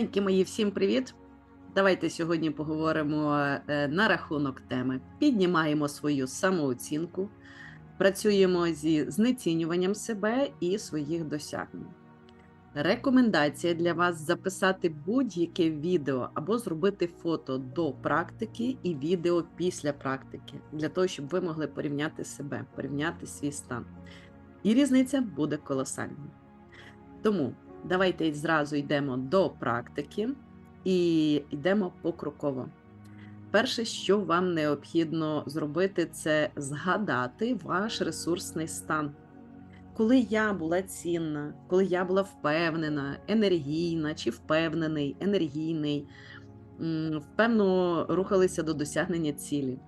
Дорогенькі мої, всім привіт! Давайте сьогодні поговоримо е, на рахунок теми. Піднімаємо свою самооцінку, працюємо зі знецінюванням себе і своїх досягнень. Рекомендація для вас записати будь-яке відео або зробити фото до практики і відео після практики, для того, щоб ви могли порівняти себе, порівняти свій стан. І різниця буде колосальною. Тому давайте зразу йдемо до практики і йдемо покроково. Перше, що вам необхідно зробити, це згадати ваш ресурсний стан. Коли я була цінна, коли я була впевнена, енергійна чи впевнений, енергійний, впевно рухалися до досягнення цілі.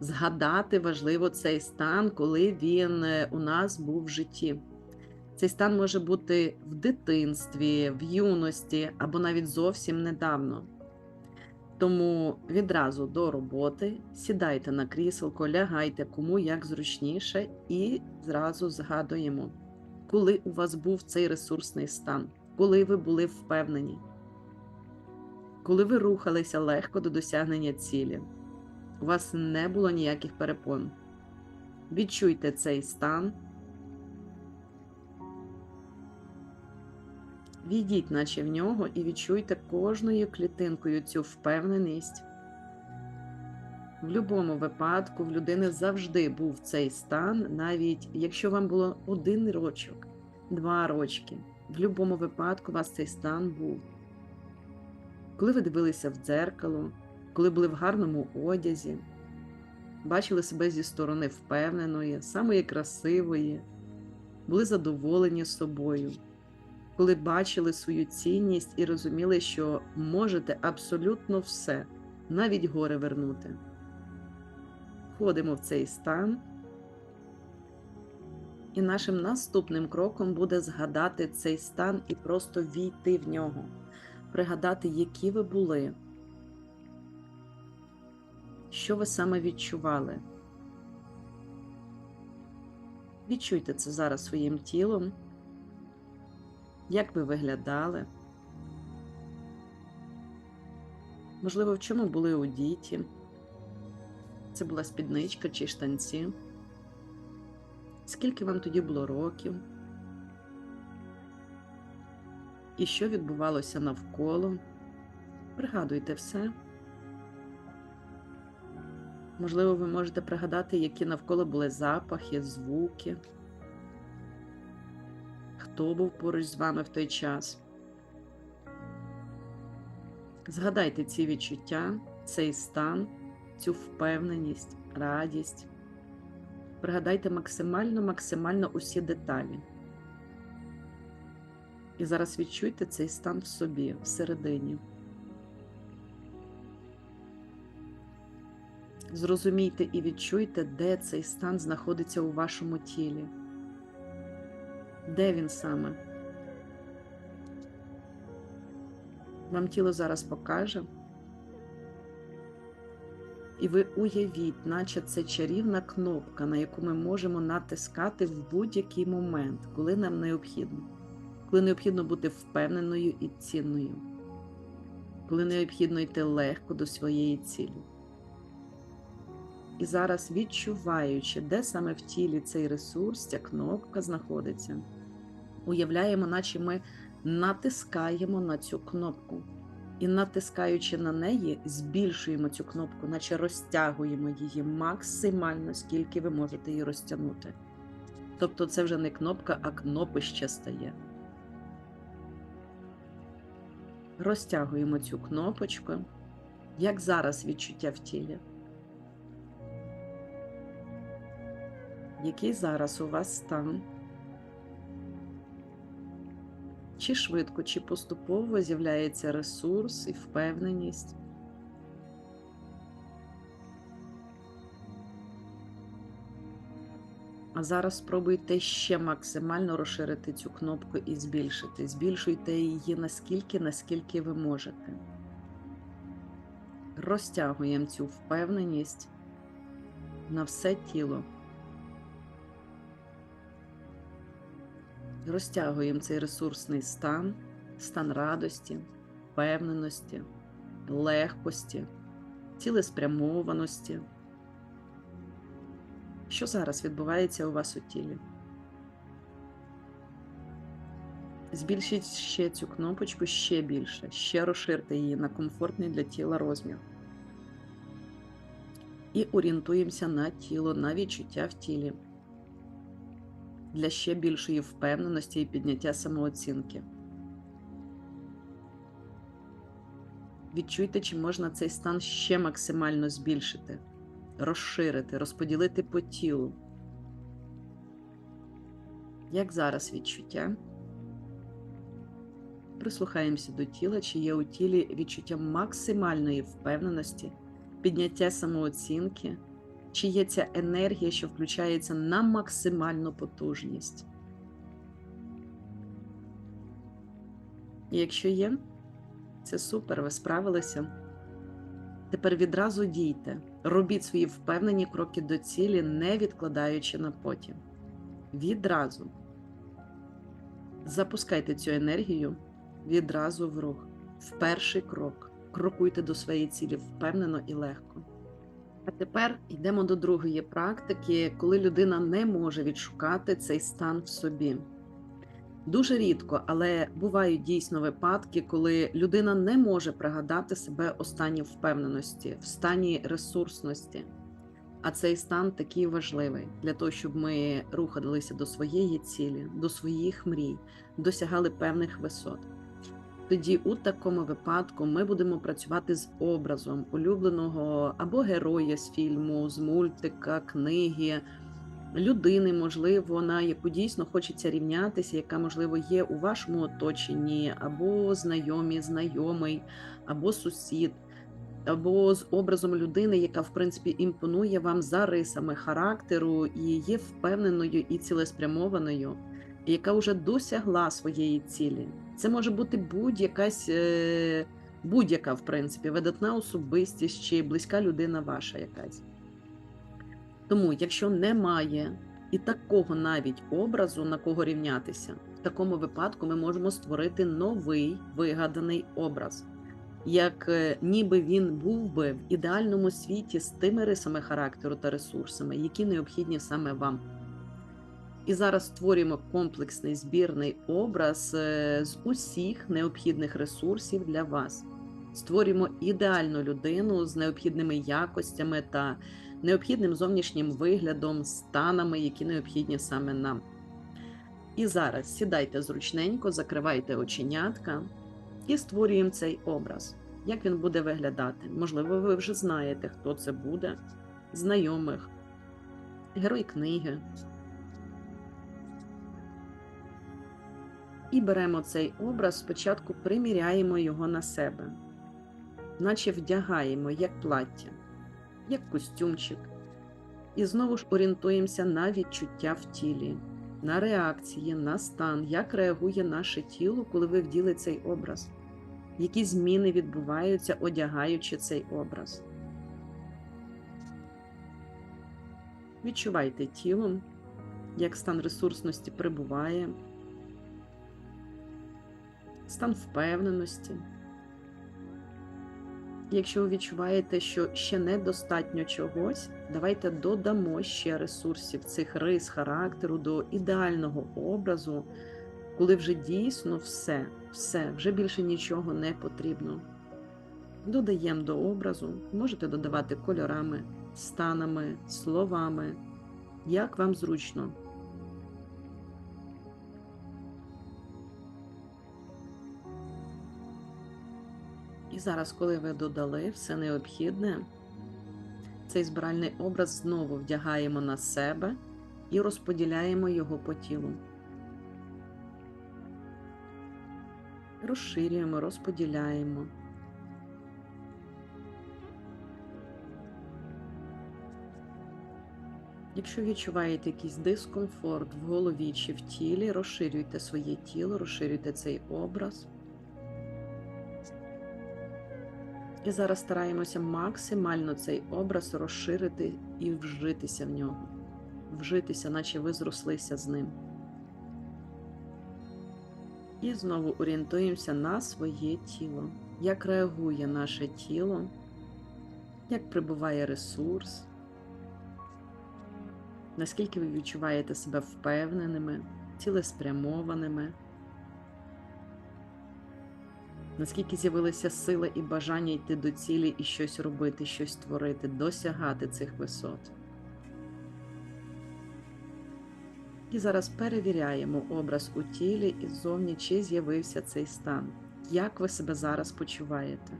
Згадати важливо цей стан, коли він е, у нас був в житті. Цей стан може бути в дитинстві, в юності або навіть зовсім недавно. Тому відразу до роботи сідайте на кріселко, лягайте кому як зручніше, і зразу згадуємо, коли у вас був цей ресурсний стан, коли ви були впевнені, коли ви рухалися легко до досягнення цілі, у вас не було ніяких перепон. Відчуйте цей стан. Війдіть, наче в нього, і відчуйте кожною клітинкою цю впевненість. В будь-якому випадку в людини завжди був цей стан, навіть якщо вам було один рочок, два рочки. В будь-якому випадку у вас цей стан був. Коли ви дивилися в дзеркало, коли були в гарному одязі, бачили себе зі сторони впевненої, самої красивої, були задоволені собою коли бачили свою цінність і розуміли, що можете абсолютно все, навіть горе вернути. Входимо в цей стан, і нашим наступним кроком буде згадати цей стан і просто війти в нього, пригадати, які ви були, що ви саме відчували. Відчуйте це зараз своїм тілом. Як ви виглядали? Можливо, в чому були у діті? Це була спідничка чи штанці? Скільки вам тоді було років? І що відбувалося навколо? Пригадуйте все. Можливо, ви можете пригадати, які навколо були запахи, звуки хто був поруч з вами в той час. Згадайте ці відчуття, цей стан, цю впевненість, радість. Пригадайте максимально, максимально усі деталі. І зараз відчуйте цей стан в собі, всередині. Зрозумійте і відчуйте, де цей стан знаходиться у вашому тілі. Де він саме? Вам тіло зараз покаже. І ви уявіть, наче це чарівна кнопка, на яку ми можемо натискати в будь-який момент, коли нам необхідно, коли необхідно бути впевненою і цінною, коли необхідно йти легко до своєї цілі. І зараз відчуваючи, де саме в тілі цей ресурс, ця кнопка знаходиться уявляємо, наче ми натискаємо на цю кнопку. І натискаючи на неї, збільшуємо цю кнопку, наче розтягуємо її максимально, скільки ви можете її розтягнути. Тобто це вже не кнопка, а кнопище стає. Розтягуємо цю кнопочку. Як зараз відчуття в тілі? Який зараз у вас стан? Чи швидко, чи поступово з'являється ресурс і впевненість. А зараз спробуйте ще максимально розширити цю кнопку і збільшити. Збільшуйте її наскільки, наскільки ви можете. Розтягуємо цю впевненість на все тіло. Розтягуємо цей ресурсний стан, стан радості, впевненості, легкості, цілеспрямованості. Що зараз відбувається у вас у тілі? Збільшіть ще цю кнопочку ще більше, ще розширте її на комфортний для тіла розмір. І орієнтуємося на тіло, на відчуття в тілі для ще більшої впевненості і підняття самооцінки. Відчуйте, чи можна цей стан ще максимально збільшити, розширити, розподілити по тілу. Як зараз відчуття? Прислухаємося до тіла, чи є у тілі відчуття максимальної впевненості, підняття самооцінки, чи є ця енергія, що включається на максимальну потужність. Якщо є, це супер, ви справилися. Тепер відразу дійте, робіть свої впевнені кроки до цілі, не відкладаючи на потім. Відразу запускайте цю енергію відразу в рух, в перший крок. Крокуйте до своєї цілі впевнено і легко. А тепер йдемо до другої практики, коли людина не може відшукати цей стан в собі. Дуже рідко, але бувають дійсно випадки, коли людина не може пригадати себе у стані впевненості, в стані ресурсності. А цей стан такий важливий для того, щоб ми рухалися до своєї цілі, до своїх мрій, досягали певних висот. Тоді, у такому випадку, ми будемо працювати з образом улюбленого або героя з фільму, з мультика, книги, людини, можливо, на яку дійсно хочеться рівнятися, яка, можливо, є у вашому оточенні, або знайомі, знайомий, або сусід, або з образом людини, яка, в принципі, імпонує вам за рисами характеру і є впевненою і цілеспрямованою, яка вже досягла своєї цілі. Це може бути будь-якась е, будь-яка, в принципі, видатна особистість чи близька людина ваша якась. Тому, якщо немає і такого навіть образу, на кого рівнятися, в такому випадку ми можемо створити новий вигаданий образ, як е, ніби він був би в ідеальному світі з тими рисами характеру та ресурсами, які необхідні саме вам. І зараз створюємо комплексний збірний образ е, з усіх необхідних ресурсів для вас. Створюємо ідеальну людину з необхідними якостями та необхідним зовнішнім виглядом, станами, які необхідні саме нам. І зараз сідайте зручненько, закривайте оченятка і створюємо цей образ. Як він буде виглядати? Можливо, ви вже знаєте, хто це буде, знайомих, герой книги. І беремо цей образ, спочатку приміряємо його на себе, наче вдягаємо як плаття, як костюмчик. І знову ж орієнтуємося на відчуття в тілі, на реакції, на стан, як реагує наше тіло, коли ви вділи цей образ, які зміни відбуваються, одягаючи цей образ. Відчувайте тілом, як стан ресурсності прибуває стан впевненості. Якщо ви відчуваєте, що ще недостатньо чогось, давайте додамо ще ресурсів цих рис характеру до ідеального образу, коли вже дійсно все, все, вже більше нічого не потрібно. Додаємо до образу, можете додавати кольорами, станами, словами, як вам зручно. І зараз, коли ви додали все необхідне, цей збиральний образ знову вдягаємо на себе і розподіляємо його по тілу. Розширюємо, розподіляємо. Якщо відчуваєте якийсь дискомфорт в голові чи в тілі, розширюйте своє тіло, розширюйте цей образ. І зараз стараємося максимально цей образ розширити і вжитися в нього, вжитися, наче ви зрослися з ним. І знову орієнтуємося на своє тіло. як реагує наше тіло, як прибуває ресурс, наскільки ви відчуваєте себе впевненими, цілеспрямованими, наскільки з'явилася сила і бажання йти до цілі і щось робити, щось творити, досягати цих висот. І зараз перевіряємо образ у тілі і ззовні, чи з'явився цей стан. Як ви себе зараз почуваєте?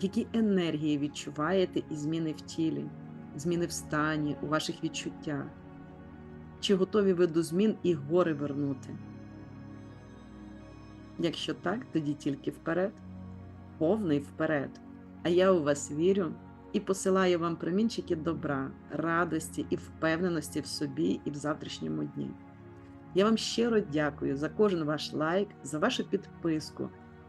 Які енергії відчуваєте і зміни в тілі, зміни в стані, у ваших відчуттях? Чи готові ви до змін і гори вернути? Якщо так, тоді тільки вперед, повний вперед. А я у вас вірю і посилаю вам промінчики добра, радості і впевненості в собі і в завтрашньому дні. Я вам щиро дякую за кожен ваш лайк, за вашу підписку,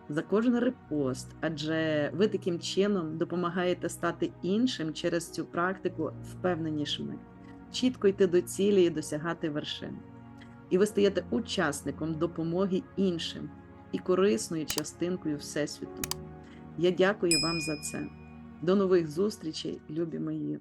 за кожен репост, адже ви таким чином допомагаєте стати іншим через цю практику впевненішими, чітко йти до цілі і досягати вершин. І ви стаєте учасником допомоги іншим і корисною частинкою Всесвіту. Я дякую вам за це. До нових зустрічей, любі мої!